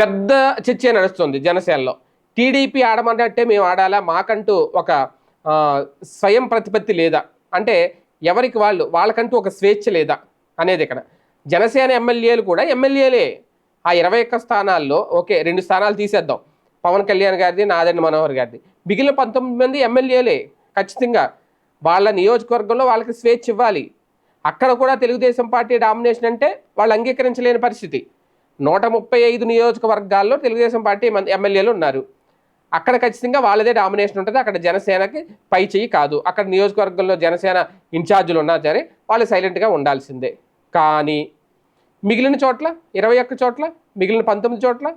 పెద్ద చర్చ నడుస్తుంది జనసేనలో. టీడీపీ ఆడమన్నట్టే మేము ఆడాలా? మాకంటూ ఒక స్వయం ప్రతిపత్తి లేదా? అంటే ఎవరికి వాళ్ళు? వాళ్ళకంటూ ఒక స్వేచ్ఛ లేదా? అనేది ఇక్కడ. జనసేన ఎమ్మెల్యేలు కూడా ఎమ్మెల్యేలే. ఆ ఇరవై ఒక్క స్థానాల్లో ఓకే రెండు స్థానాలు తీసేద్దాం. పవన్ కళ్యాణ్ గారిది నాదండి మనోహర్ గారిది. మిగిలిన పంతొమ్మిది మంది ఎమ్మెల్యేలే ఖచ్చితంగా. వాళ్ళ నియోజకవర్గంలో వాళ్ళకి స్వేచ్ఛ ఇవ్వాలి. అక్కడ కూడా తెలుగుదేశం పార్టీ డామినేషన్ అంటే వాళ్ళు అంగీకరించలేని పరిస్థితి. నూట ముప్పై ఐదు నియోజకవర్గాల్లో తెలుగుదేశం పార్టీ ఎమ్మెల్యేలు ఉన్నారు. అక్కడ ఖచ్చితంగా వాళ్ళదే డామినేషన్ ఉంటుంది. అక్కడ జనసేనకి పై చెయ్యి కాదు. అక్కడ నియోజకవర్గంలో జనసేన ఇన్ఛార్జీలు ఉన్నా సరే వాళ్ళు సైలెంట్గా ఉండాల్సిందే. కానీ మిగిలిన చోట్ల ఇరవై ఒక్క చోట్ల మిగిలిన పంతొమ్మిది చోట్ల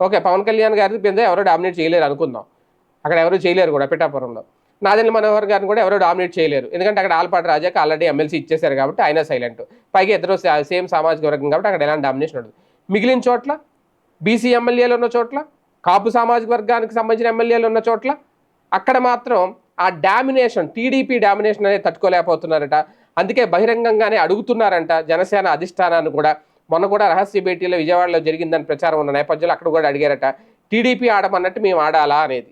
ఓకే పవన్ కళ్యాణ్ గారి కింద ఎవరో డామినేట్ చేయలేరు అనుకుందాం. అక్కడ ఎవరు చేయలేరు కూడా పిఠాపురంలో. నాదెండ్ల మనోహర్ గారిని కూడా ఎవరో డామినేట్ చేయలేరు. ఎందుకంటే అక్కడ ఆల్పాటి రాజాకి ఆల్రెడీ ఎమ్మెల్సీ ఇచ్చేశారు కాబట్టి ఆయన సైలెంట్. పైగా ఇద్దరు సేమ్ సామాజిక వర్గం కాబట్టి అక్కడ ఎలాంటి డామినేషన్ ఉండదు. మిగిలిన చోట్ల బీసీ ఎమ్మెల్యేలు ఉన్న చోట్ల కాపు సామాజిక వర్గానికి సంబంధించిన ఎమ్మెల్యేలు ఉన్న చోట్ల అక్కడ మాత్రం ఆ డామినేషన్ టీడీపీ డామినేషన్ అనేది తట్టుకోలేకపోతున్నారట. అందుకే బహిరంగంగానే అడుగుతున్నారంట జనసేన అధిష్టానాన్ని కూడా. మొన్న కూడా రహస్య భేటీలో విజయవాడలో జరిగిందని ప్రచారం ఉన్న నేపథ్యంలో అక్కడ కూడా అడిగారట టీడీపీ ఆడమన్నట్టు మేము ఆడాలా? అనేది.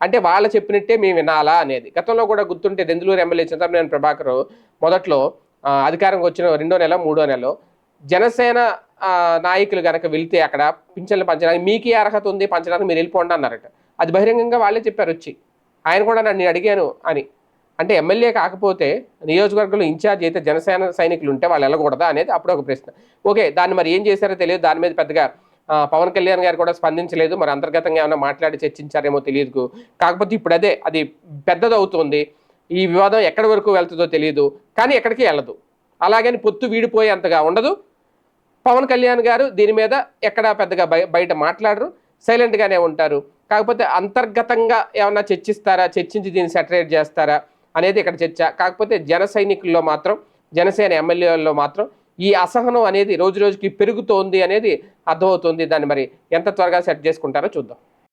అంటే వాళ్ళు చెప్పినట్టే మేము వినాలా? అనేది. గతంలో కూడా గుర్తుంటే దెందులూరు ఎమ్మెల్యే చింతమనేని ప్రభాకర్ మొదట్లో అధికారంకి వచ్చిన రెండో నెల మూడో నెలలో జనసేన నాయకులు గనక వెళ్తే అక్కడ పింఛన్లు పంచడానికి మీకు అర్హత ఉంది పంచడానికి మీరు వెళ్ళిపోండి అన్నారట. అది బహిరంగంగా వాళ్ళే చెప్పారు వచ్చి. ఆయన కూడా నన్ను నేను అడిగాను అని. అంటే ఎమ్మెల్యే కాకపోతే నియోజకవర్గంలో ఇన్ఛార్జ్ అయితే జనసేన సైనికులు ఉంటే వాళ్ళు వెళ్ళకూడదా అనేది అప్పుడు ఒక ప్రశ్న. ఓకే దాన్ని మరి ఏం చేశారో తెలియదు. దాని మీద పెద్దగా పవన్ కళ్యాణ్ గారు కూడా స్పందించలేదు. మరి అంతర్గతంగా ఏమైనా మాట్లాడి చర్చించారేమో తెలియదు. కాకపోతే ఇప్పుడు అదే అది పెద్దదవుతుంది. ఈ వివాదం ఎక్కడి వరకు వెళ్తుందో తెలియదు. కానీ ఎక్కడికి వెళ్ళదు. అలాగని పొత్తు వీడిపోయేంతగా ఉండదు. పవన్ కళ్యాణ్ గారు దీని మీద ఎక్కడ పెద్దగా బయట మాట్లాడరు. సైలెంట్గానే ఉంటారు. కాకపోతే అంతర్గతంగా ఏమన్నా చర్చిస్తారా? చర్చించి దీన్ని సెటరేట్ చేస్తారా? అనేది ఇక్కడ చర్చ. కాకపోతే జన సైనికుల్లో మాత్రం జనసేన ఎమ్మెల్యేల్లో మాత్రం ఈ అసహనం అనేది రోజు రోజుకి పెరుగుతోంది అనేది అర్థమవుతుంది. దాన్ని మరి ఎంత త్వరగా సెట్ చేసుకుంటారో చూద్దాం.